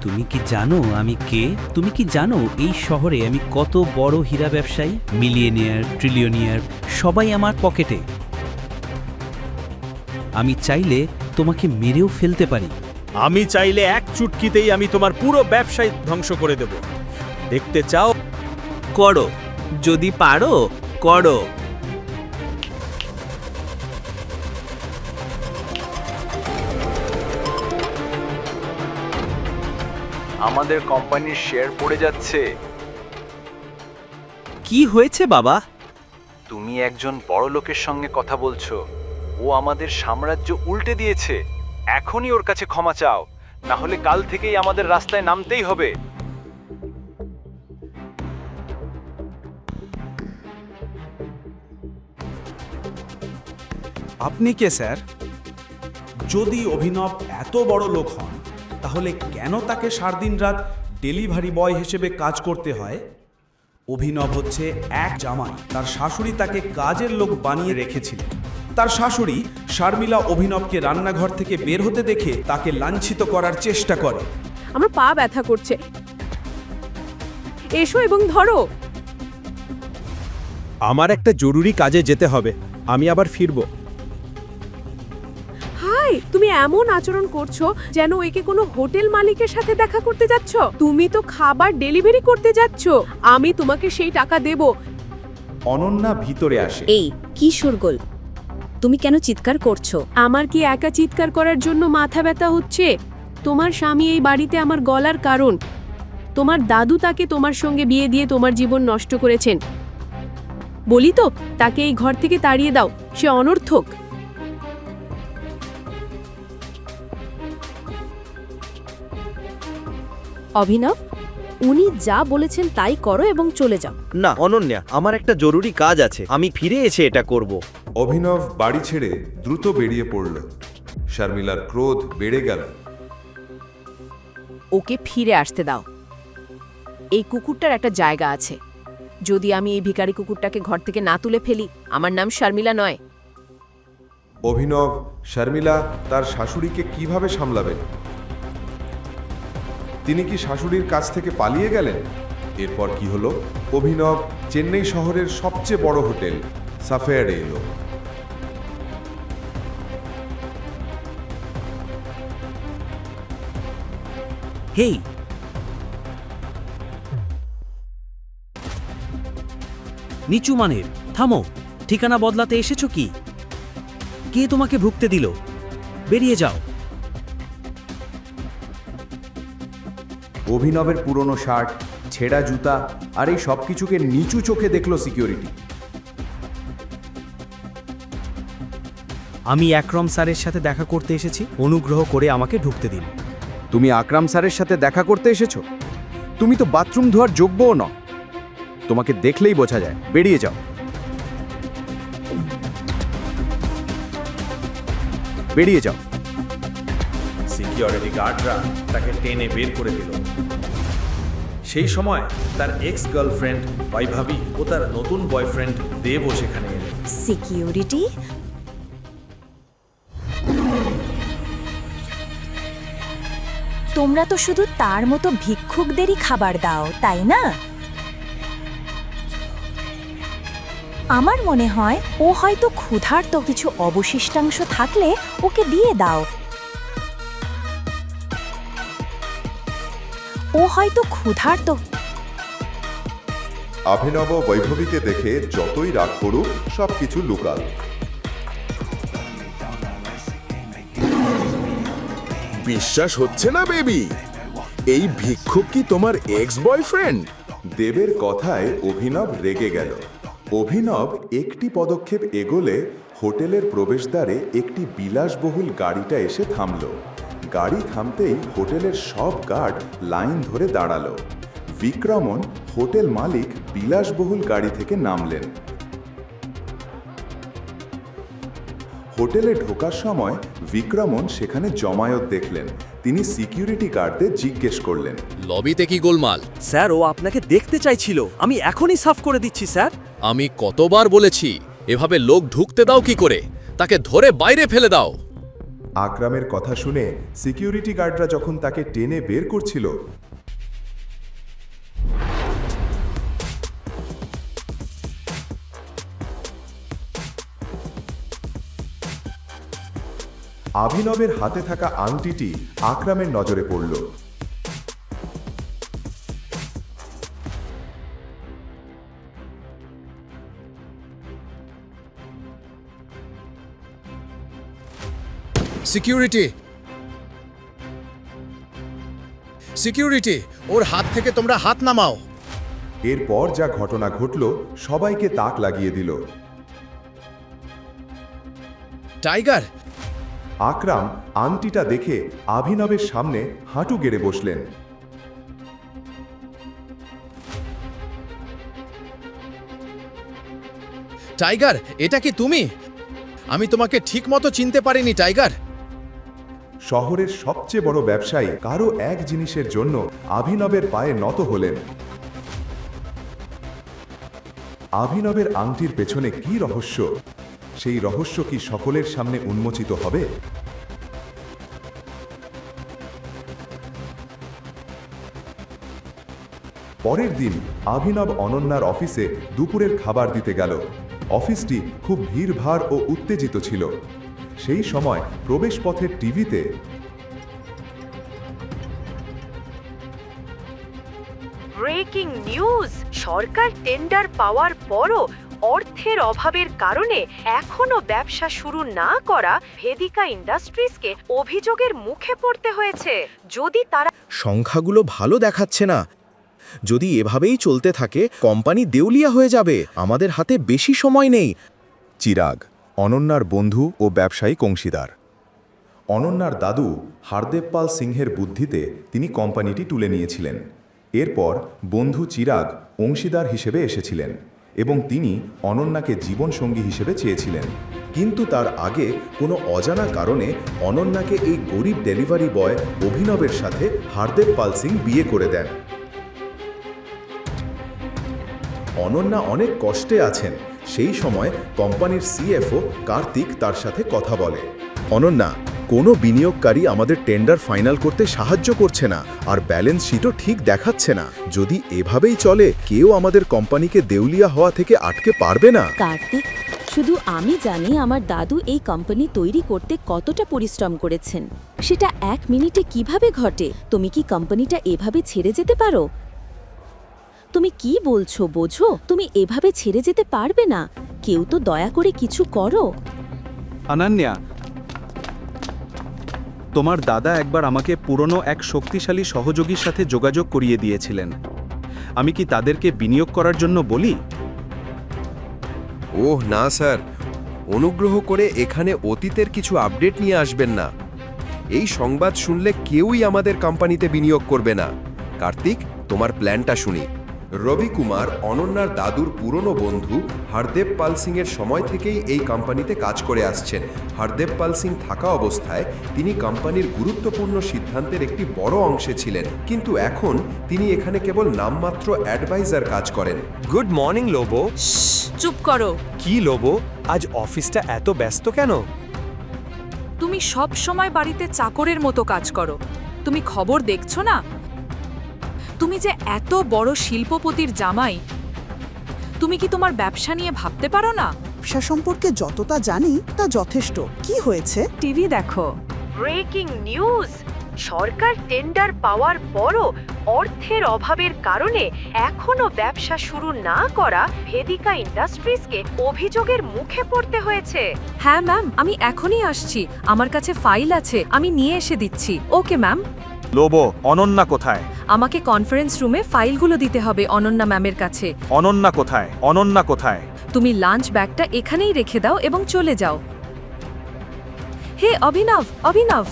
তুমি কি জানো আমি কে? তুমি কি জানো এই শহরে আমি কত বড় হীরা ব্যবসায়ী? মিলিয়নিয়ার ট্রিলিয়নিয়ার সবাই আমার পকেটে। আমি চাইলে তোমাকে মেরেও ফেলতে পারি। আমি চাইলে এক চুটকিতেই আমি তোমার পুরো ব্যবসায় ধ্বংস করে দেব। দেখতে চাও? করো। যদি পারো করো। আমাদের কোম্পানির শেয়ার পড়ে যাচ্ছে। কি হয়েছে বাবা? তুমি একজন বড় লোকের সঙ্গে কথা বলছো। ও আমাদের সাম্রাজ্য উল্টে দিয়েছে। এখনই ওর কাছে ক্ষমা চাও। না হলে কাল থেকেই আমাদের রাস্তায় নামতেই হবে। আপনি কে স্যার? যদি অভিনব এত বড় লোক হন তাহলে কেন তাকে সার দিন রাত ডেলিভারি বয় হিসেবে কাজ করতে হয়? অভিনব হচ্ছে এক জামাই। তার শাশুড়ি তাকে কাজের লোক বানিয়ে রেখেছিলেন। তার শাশুড়ি শারমিলা অভিনবকে রান্নাঘর থেকে বের হতে দেখে তাকে লাঞ্ছিত করার চেষ্টা করে। আমার পা ব্যথা করছে। এসো এবং ধরো। আমার একটা জরুরি কাজে যেতে হবে। আমি আবার ফিরবো। তুমি এমন আচরণ করছ যেন একে কোনো হোটেল মালিকের সাথে দেখা করতে যাচ্ছ? তুমি তো খাবার ডেলিভারি করতে যাচ্ছ। আমি তোমাকে সেই টাকা দেব। অনন্যা ভিতরে আসে। এই কি শোরগোল? তুমি কেন চিৎকার করছ? আমার কি একা চিৎকার করার জন্য মাথা ব্যথা হচ্ছে? তোমার স্বামী এই বাড়িতে আমার গলার কারণ। তোমার দাদু তাকে তোমার সঙ্গে বিয়ে দিয়ে তোমার জীবন নষ্ট করেছেন। বলি তো তাকে এই ঘর থেকে তাড়িয়ে দাও। সে অনর্থক। অভিনব উনি যা বলেছেন তাই করো এবং চলে যাও। না অনন্যা আমার একটা জরুরি কাজ আছে। আমি ফিরে এসে এটা করব। অভিনব বাড়ি ছেড়ে দ্রুত বেরিয়ে পড়ল। শারমিলার ক্রোধ বেড়ে গেল। ওকে ফিরে আসতে দাও। এই কুকুরটার একটা জায়গা আছে। যদি আমি এই ভিখারি কুকুরটাকে ঘর থেকে না তুলে ফেলি আমার নাম শর্মিলা নয়। অভিনব শর্মিলা তার শাশুড়িকে কীভাবে সামলাবেন তিনি কি শাশুড়ির কাছ থেকে পালিয়ে গেলেন? এরপর কি হলো? অভিনব চেন্নাই শহরের সবচেয়ে বড় হোটেল, সাফেয়ারে এলো। হেই! নিচু মানের, থামো, ঠিকানা বদলাতে এসেছ কি? কে তোমাকে ভুগতে দিল? বেরিয়ে যাও। অভিনবের পুরনো শার্ট ছেঁড়া জুতা আর এই সব কিছুকে নিচু চোখে দেখল সিকিউরিটি। আমি একরম স্যারের সাথে দেখা করতে এসেছি। অনুগ্রহ করে আমাকে ঢুকতে দিন। তুমি আকরাম স্যারের সাথে দেখা করতে এসেছ? তুমি তো বাথরুম ধোয়ার যোগ্যও ন তোমাকে দেখলেই বোঝা যায়। বেরিয়ে যাও। বেরিয়ে যাও। সিকিউরিটি গার্ডরা তাকে টেনে বের করে দিল। সেই সময় তার এক্স গার্লফ্রেন্ড বৈভাবী ও তার নতুন বয়ফ্রেন্ড দেবও সেখানে এলেন। সিকিউরিটি তোমরা তো শুধু তার মতো ভিক্ষুকদেরই খাবার দাও, তাই না? আমার মনে হয় ও হয়তো ক্ষুধার্ত কিছু অবশিষ্টাংশ থাকলে ওকে দিয়ে দাও। ও হয়তো ক্ষুধার্ত। অভিনব বৈভবীকে দেখে যতই রাগ করুক সবকিছু লুকাল। বিশ্বাস হচ্ছে না বেবি? এই ভিক্ষুক কি তোমার এক্স বয়ফ্রেন্ড দেবের কথায় অভিনব রেগে গেল। অভিনব একটি পদক্ষেপ এগোলে হোটেলের প্রবেশদ্বারে একটি বিলাসবহুল গাড়িটা এসে থামল। গাড়ি থামতেই হোটেলের সব গার্ড লাইন ধরে দাঁড়াল। বিক্রমণ হোটেল মালিক বিলাসবহুল গাড়ি থেকে নামলেন। হোটেলে ঢোকার সময় বিক্রমণ সেখানে জমায়েত দেখলেন। তিনি সিকিউরিটি গার্ডদের জিজ্ঞেস করলেন। লবিতে কি গোলমাল? স্যার ও আপনাকে দেখতে চাইছিল। আমি এখনই সাফ করে দিচ্ছি স্যার। আমি কতবার বলেছি এভাবে লোক ঢুকতে দাও কি করে? তাকে ধরে বাইরে ফেলে দাও। আকরামের কথা শুনে সিকিউরিটি গার্ডরা যখন তাকে টেনে বের করছিল, আভিনবের হাতে থাকা আংটিটি আকরামের নজরে পড়ল। সিকিউরিটি সিকিউরিটি ওর হাত থেকে তোমরা হাত নামাও। এরপর যা ঘটনা ঘটল সবাইকে তাক লাগিয়ে দিল। টাইগার আকরাম আংটিটা দেখে আভিনবের সামনে হাঁটু গেড়ে বসলেন। টাইগার এটা কি তুমি? আমি তোমাকে ঠিকমতো চিনতে পারিনি টাইগার শহরের সবচেয়ে বড় ব্যবসায়ী কারও এক জিনিসের জন্য আভিনবের পায়ে নত হলেন। আভিনবের আংটির পেছনে কি রহস্য? সেই রহস্য কি সকলের সামনে উন্মোচিত হবে? পরের দিন আভিনব অনন্যার অফিসে দুপুরের খাবার দিতে গেল। অফিসটি খুব ভিড়ভাড় ও উত্তেজিত ছিল। সেই সময় প্রবেশপথের টিভিতে ব্রেকিং নিউজ। সরকার টেন্ডার পাওয়ার পরও অর্থের অভাবের কারণে এখনও ব্যবসা শুরু না করা ভেদিকা ইন্ডাস্ট্রিজকে অভিযোগের মুখে পড়তে হয়েছে। যদি তারা সংখ্যাগুলো ভালো দেখাচ্ছে না যদি এভাবেই চলতে থাকে কোম্পানি দেউলিয়া হয়ে যাবে আমাদের হাতে বেশি সময় নেই। চিরাগ অনন্যার বন্ধু ও ব্যবসায়িক অংশীদার। অনন্যার দাদু হারদেব পাল সিংহের বুদ্ধিতে তিনি কোম্পানিটি তুলে নিয়েছিলেন। এরপর বন্ধু চিরাগ অংশীদার হিসেবে এসেছিলেন এবং তিনি অনন্যাকে জীবনসঙ্গী হিসেবে চেয়েছিলেন। কিন্তু তার আগে কোনো অজানা কারণে অনন্যাকে এই গরিব ডেলিভারি বয় অভিনবের সাথে হারদেব পাল সিং বিয়ে করে দেন। অনন্যা অনেক কষ্টে আছেন। সেই সময় কোম্পানির সিএফও কার্তিক তার সাথে কথা বলে। অনন্যা, কোনো বিনিয়োগকারী আমাদের টেন্ডার ফাইনাল করতে সাহায্য করছে না, আর ব্যালেন্স শিটও ঠিক দেখাচ্ছে না। যদি এভাবেই চলে, কেউ আমাদের কোম্পানিকে দেউলিয়া হওয়া থেকে আটকে পারবে না। কার্তিক, শুধু আমি জানি আমার দাদু এই কোম্পানি তৈরি করতে কতটা পরিশ্রম করেছেন। সেটা এক মিনিটে কীভাবে ঘটে? তুমি কি কোম্পানিটা এভাবে ছেড়ে যেতে পারো? তুমি কি বলছো বোঝো? তুমি এভাবে ছেড়ে যেতে পারবে না। কেউ তো দয়া করে কিছু করো। অনন্যা তোমার দাদা একবার আমাকে পুরনো এক শক্তিশালী সহযোগীর সাথে যোগাযোগ করিয়ে দিয়েছিলেন। আমি কি তাদেরকে বিনিয়োগ করার জন্য বলি? ওহ না স্যার। অনুগ্রহ করে এখানে অতীতের কিছু আপডেট নিয়ে আসবেন না। এই সংবাদ শুনলে কেউই আমাদের কোম্পানিতে বিনিয়োগ করবে না। কার্তিক তোমার প্ল্যানটা শুনি। রবি কুমার অনন্যার দাদুর পুরনো বন্ধু হরদেব পাল সিংয়ের সময় থেকেই এই কোম্পানিতে কাজ করে আসছেন। হরদেব পাল সিং থাকা অবস্থায় তিনি কোম্পানির গুরুত্বপূর্ণ সিদ্ধান্তের একটি বড় অংশে ছিলেন। কিন্তু এখন তিনি এখানে কেবল নামমাত্র অ্যাডভাইজার কাজ করেন। Good morning Lobo. চুপ করো। কি লোবো? আজ অফিসটা এত ব্যস্ত কেন? তুমি সব সময় বাড়িতে চাকরের মতো কাজ করো। তুমি খবর দেখছ না? তুমি যে এত বড় শিল্পপতির জামাই তুমি কি তোমার ব্যবসা নিয়ে ভাবতে পারো না? ব্যবসা সম্পর্কে যতটা জানি তা যথেষ্ট। কি হয়েছে? টিভি দেখো। Breaking news! সরকার টেন্ডার পাওয়ার পরও অর্থের অভাবের কারণে এখনও ব্যবসা শুরু না করা ভেদিকা ইন্ডাস্ট্রিজকে অভিযোগের মুখে পড়তে হয়েছে। হ্যাঁ ম্যাম আমি এখনই আসছি। আমার কাছে ফাইল আছে আমি নিয়ে এসে দিচ্ছি। Okay ma'am. লোবো অনন্যা কোথায়? আমাকে কনফারেন্স রুমে ফাইলগুলো দিতে হবে অনন্যা ম্যামের কাছে। অনন্যা কোথায়? অনন্যা কোথায়? তুমি লাঞ্চ ব্যাগটা এখানেই রেখে দাও এবং চলে যাও। হে অভিনব অভিনব!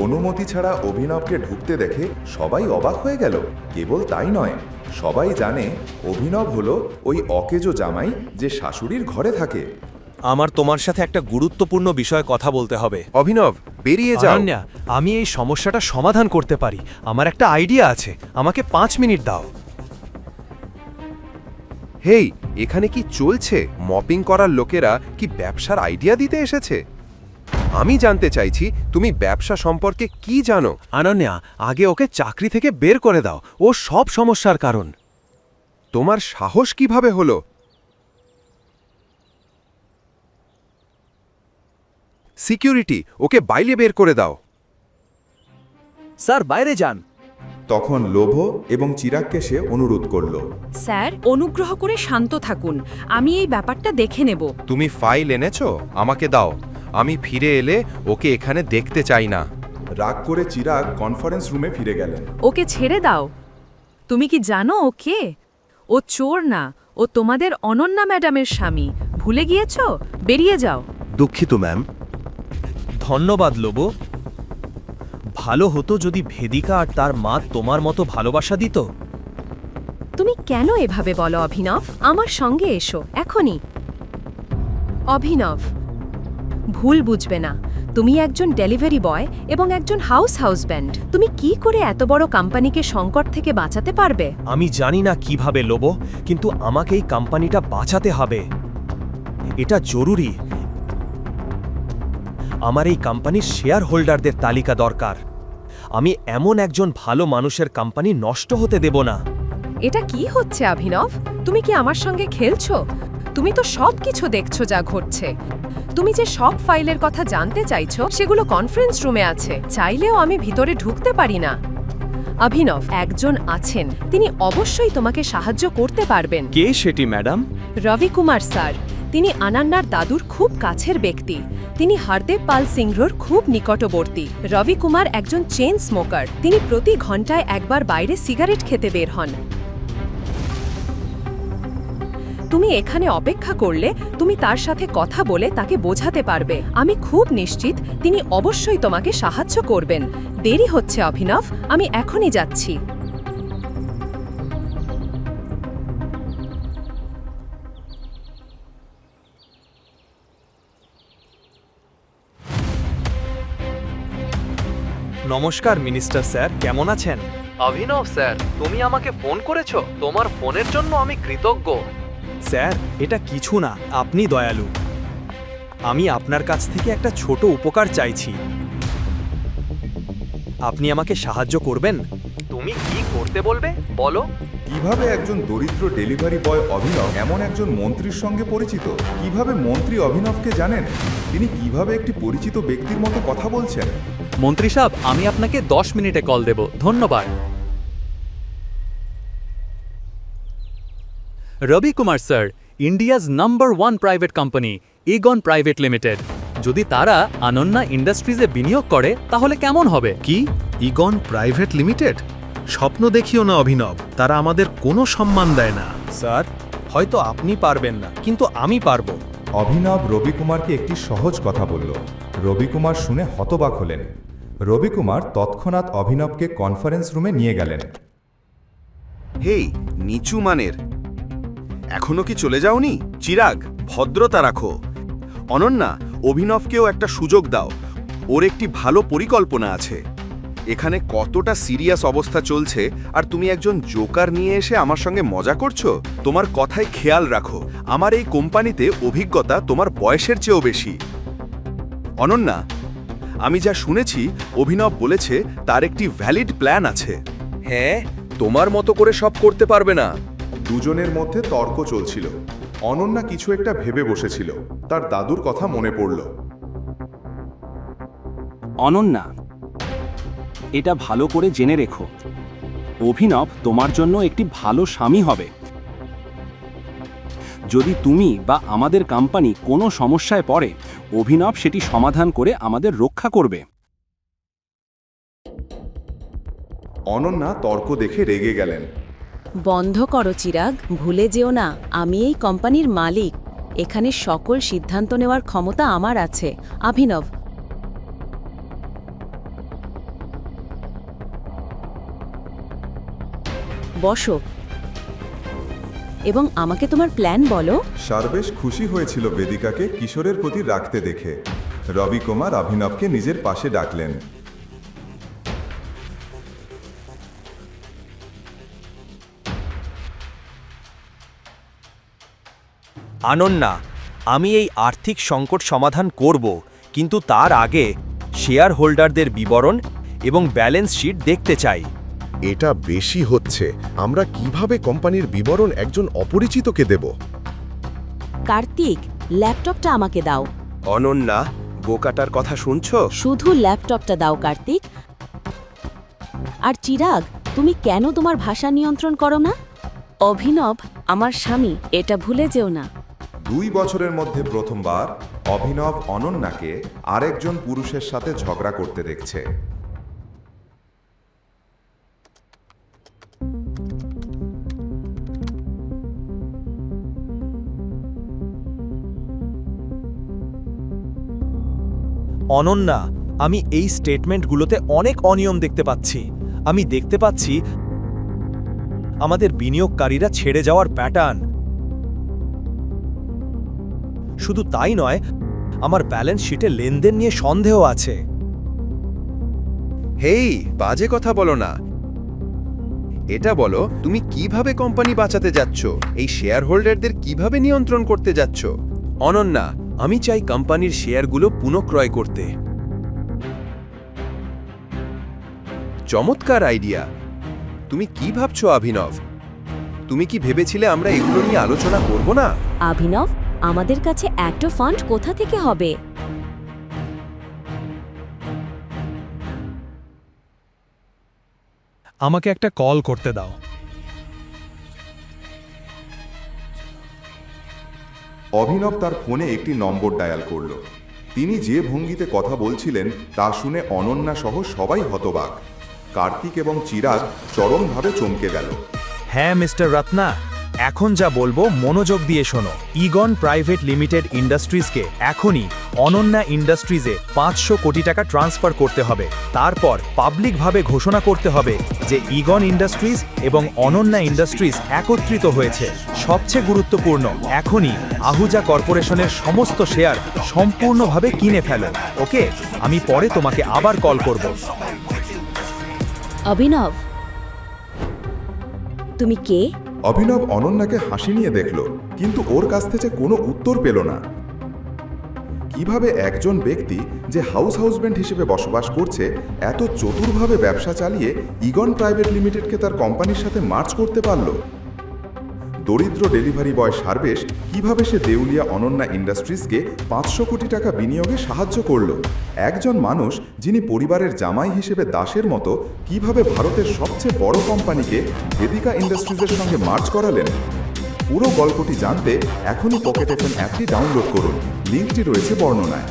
অনুমতি ছাড়া অভিনবকে ঢুকতে দেখে সবাই অবাক হয়ে গেল। কেবল তাই নয় সবাই জানে অভিনব হলো ওই অকেজো জামাই যে শাশুড়ির ঘরে থাকে। আমার তোমার সাথে একটা গুরুত্বপূর্ণ বিষয়ে কথা বলতে হবে। অভিনব বেরিয়ে যাও। অনন্যা আমি এই সমস্যাটা সমাধান করতে পারি। আমার একটা আইডিয়া আছে। আমাকে পাঁচ মিনিট দাও। হেই এখানে কি চলছে? মপিং করার লোকেরা কি ব্যবসার আইডিয়া দিতে এসেছে? আমি জানতে চাইছি তুমি ব্যবসা সম্পর্কে কি জানো? আনন্যা আগে ওকে চাকরি থেকে বের করে দাও। ও সব সমস্যার কারণ। তোমার সাহস কীভাবে হলো? সিকিউরিটি ওকে বাইরে বের করে দাও। স্যার বাইরে যান। তখন লোভ এবং চিরাগকে সে অনুরোধ করল। স্যার অনুগ্রহ করে শান্ত থাকুন। আমি এই ব্যাপারটা দেখে নেব। তুমি ফাইল এনেছো? আমাকে দাও। আমি ফিরে এলে ওকে এখানে দেখতে চাই না। রাগ করে চিরাগ কনফারেন্স রুমে ফিরে গেলেন। ওকে ছেড়ে দাও। তুমি কি জানো ও কে? ও চোর না। ও তোমাদের অনন্যা ম্যাডামের স্বামী। ভুলে গিয়েছ? বেরিয়ে যাও। দুঃখিত ম্যাম। ধন্যবাদ লোবো। ভালো হতো যদি ভেদিকা আর তার মা তোমার মতো ভালোবাসা দিত। তুমি কেন এভাবে বলো অভিনব? আমার সঙ্গে এসো এখনই। অভিনব ভুল বুঝবে না। তুমি একজন ডেলিভারি বয় এবং একজন হাউস হাউসব্যান্ড। তুমি কি করে এত বড় কোম্পানিকে সংকট থেকে বাঁচাতে পারবে? আমি জানি না কীভাবে লোবো কিন্তু আমাকে এই কোম্পানিটা বাঁচাতে হবে। এটা জরুরি। আমার এই কোম্পানির শেয়ার হোল্ডারদের তালিকা দরকার। আমি এমন একজন ভালো মানুষের কোম্পানি নষ্ট হতে দেব না। এটা কি হচ্ছে অভিনব? তুমি কি আমার সঙ্গে খেলছো? তুমি তো সব কিছু দেখছ যা ঘটছে। তুমি যে সব ফাইলের কথা জানতে চাইছো সেগুলো কনফারেন্স রুমে আছে। চাইলেও আমি ভিতরে ঢুকতে পারি না। অভিনব একজন আছেন। তিনি অবশ্যই তোমাকে সাহায্য করতে পারবেন। কে সেটি ম্যাডাম? রবি কুমার স্যার। তিনি আনান্নার দাদুর খুব কাছের ব্যক্তি। তিনি হারদেব পাল সিংহর খুব নিকটবর্তী। রবি কুমার একজন চেন স্মোকার। তিনি প্রতি ঘন্টায় একবার বাইরে সিগারেট খেতে বের হন। তুমি এখানে অপেক্ষা করলে তুমি তার সাথে কথা বলে তাকে বোঝাতে পারবে। আমি খুব নিশ্চিত তিনি অবশ্যই তোমাকে সাহায্য করবেন। দেরি হচ্ছে, অভিনব। আমি এখনই যাচ্ছি। নমস্কার মিনিস্টার স্যার কেমন আছেন? অভিনব স্যার। তুমি আমাকে ফোন করেছ? তোমার ফোনের জন্য আমি কৃতজ্ঞ। স্যার এটা কিছু না আপনি দয়ালু। আমি আপনার কাছ থেকে একটা ছোট উপকার চাইছি। আপনি আমাকে সাহায্য করবেন? তুমি কি করতে বলবে? বলো। কীভাবে একজন দরিদ্র ডেলিভারি বয় অভিনব এমন একজন মন্ত্রীর সঙ্গে পরিচিত? কীভাবে মন্ত্রী অভিনবকে জানেন? তিনি কীভাবে একটি পরিচিত ব্যক্তির মতো কথা বলছেন? মন্ত্রী সাহেব আমি আপনাকে দশ মিনিটে কল দেব। ধন্যবাদ। Ravi Kumar sir India's number one private company IGNOU private limited যদি তারা আনন্না ইন্ডাস্ট্রিজে বিনিয়োগ করে তাহলে কেমন হবে? কি? ইগন প্রাইভেট লিমিটেড স্বপ্ন দেখিও না অভিনব। তারা আমাদের কোনো সম্মান দেয় না। স্যার হয়তো আপনি পারবেন না কিন্তু আমি পারব। অভিনব রবিকুমারকে একটি সহজ কথা বলল। রবিকুমার শুনে হতবাক হলেন। রবিকুমার তৎক্ষণাৎ অভিনবকে কনফারেন্স রুমে নিয়ে গেলেন। হেই, নিচু মানের। এখনও কি চলে যাওনি? চিরাগ, ভদ্রতা রাখো। অনন্যা, অভিনবকেও একটা সুযোগ দাও। ওর একটি ভালো পরিকল্পনা আছে। এখানে কতটা সিরিয়াস অবস্থা চলছে, আর তুমি একজন জোকার নিয়ে এসে আমার সঙ্গে মজা করছ? তোমার কথায় খেয়াল রাখো। আমার এই কোম্পানিতে অভিজ্ঞতা তোমার বয়সের চেয়েও বেশি। অনন্যা আমি যা শুনেছি অভিনব বলেছে তার একটি ভ্যালিড প্ল্যান আছে। হ্যাঁ? তোমার মতো করে সব করতে পারবে না। দুজনের মধ্যে তর্ক চলছিল। অনন্যা কিছু একটা ভেবে বসেছিল। তার দাদুর কথা মনে পড়ল। অনন্যা এটা ভালো করে জেনে রেখো। অভিনব তোমার জন্য একটি ভালো স্বামী হবে। যদি তুমি বা আমাদের কোম্পানি কোনো সমস্যায় পড়ে অভিনব সেটি সমাধান করে আমাদের রক্ষা করবে। অনন্যা তর্ক দেখে রেগে গেলেন। বন্ধ করো চিরাগ ভুলে যেও না আমি এই কোম্পানির মালিক। এখানে সকল সিদ্ধান্ত নেওয়ার ক্ষমতা আমার আছে অভিনব। বসো এবং আমাকে তোমার প্ল্যান বলো। সারবেশ খুশি হয়েছিল বেদিকাকে কিশোরের প্রতি রাখতে দেখে। রবি কুমার অভিনবকে নিজের পাশে ডাকলেন। আনন্যা আমি এই আর্থিক সংকট সমাধান করব কিন্তু তার আগে শেয়ার হোল্ডারদের বিবরণ এবং ব্যালেন্স শিট দেখতে চাই। এটা বেশি হচ্ছে। আমরা কীভাবে কোম্পানির বিবরণ একজন অপরিচিতকে দেব? কার্তিক ল্যাপটপটা আমাকে দাও। অনন্যা বোকাটার কথা শুনছো? শুধু ল্যাপটপটা দাও কার্তিক। আর চিরাগ তুমি কেন তোমার ভাষা নিয়ন্ত্রণ করো না? অভিনব আমার স্বামী এটা ভুলে যেও না। দুই বছরের মধ্যে প্রথমবার অভিনব অনন্যাকে আরেকজন পুরুষের সাথে ঝগড়া করতে দেখছে। অনন্যা, আমি এই স্টেটমেন্টগুলোতে অনেক অনিয়ম দেখতে পাচ্ছি। আমি দেখতে পাচ্ছি আমাদের বিনিয়োগকারীরা ছেড়ে যাওয়ার প্যাটার্ন। শুধু তাই নয়, আমার ব্যালেন্স শিটে লেনদেন নিয়ে সন্দেহ আছে। হেই, বাজে কথা বলো না। এটা বলো, তুমি কীভাবে কোম্পানি বাঁচাতে যাচ্ছ? এই শেয়ার হোল্ডারদের কীভাবে নিয়ন্ত্রণ করতে যাচ্ছ? অনন্যা আমি চাই কোম্পানির শেয়ারগুলো পুনঃক্রয় করতে। চমৎকার আইডিয়া। তুমি কি ভাবছ অভিনব? তুমি কি ভেবেছিলে আমরা এগুলো নিয়ে আলোচনা করব না? অভিনব আমাদের কাছে এত ফান্ড কোথা থেকে হবে? আমাকে একটা কল করতে দাও। অভিনব তার ফোনে একটি নম্বর ডায়াল করল। তিনি যে ভঙ্গিতে কথা বলছিলেন, তা শুনে অনন্যা সহ সবাই হতবাক। কার্তিক এবং চিরাগ চরমভাবে চমকে গেল। হ্যাঁ মিস্টার রত্না। এখন যা বলব মনোযোগ দিয়ে শোনো। ইগন প্রাইভেট লিমিটেড ইন্ডাস্ট্রিজকে এখনই অনন্যা ইন্ডাস্ট্রিজে পাঁচশো কোটি টাকা ট্রান্সফার করতে হবে। তারপর পাবলিকভাবে ঘোষণা করতে হবে যে ইগন ইন্ডাস্ট্রিজ এবং অনন্যা ইন্ডাস্ট্রিজ একত্রিত হয়েছে। সবচেয়ে গুরুত্বপূর্ণ, এখনই আহুজা কর্পোরেশনের সমস্ত শেয়ার সম্পূর্ণভাবে কিনে ফেলো। ওকে? আমি পরে তোমাকে আবার কল করব। অভিনব, তুমি কে? অভিনব অনন্যাকে হাসি নিয়ে দেখল, কিন্তু ওর কাছ থেকে কোনো উত্তর পেল না। কীভাবে একজন ব্যক্তি যে হাউস হাউসব্যান্ড হিসেবে বসবাস করছে, এত চতুরভাবে ব্যবসা চালিয়ে ইগন প্রাইভেট লিমিটেডকে তার কোম্পানির সাথে মার্চ করতে পারল? দরিদ্র ডেলিভারি বয় সার্বেশ কীভাবে সে দেউলিয়া অনন্যা ইন্ডাস্ট্রিজকে পাঁচশো কোটি টাকা বিনিয়োগে সাহায্য করল? একজন মানুষ যিনি পরিবারের জামাই হিসেবে দাসের মতো কীভাবে ভারতের সবচেয়ে বড় কোম্পানিকে বেদিকা ইন্ডাস্ট্রিজের সঙ্গে মার্চ করালেন? পুরো গল্পটি জানতে এখনই পকেট এফএম অ্যাপটি ডাউনলোড করুন। লিঙ্কটি রয়েছে বর্ণনায়।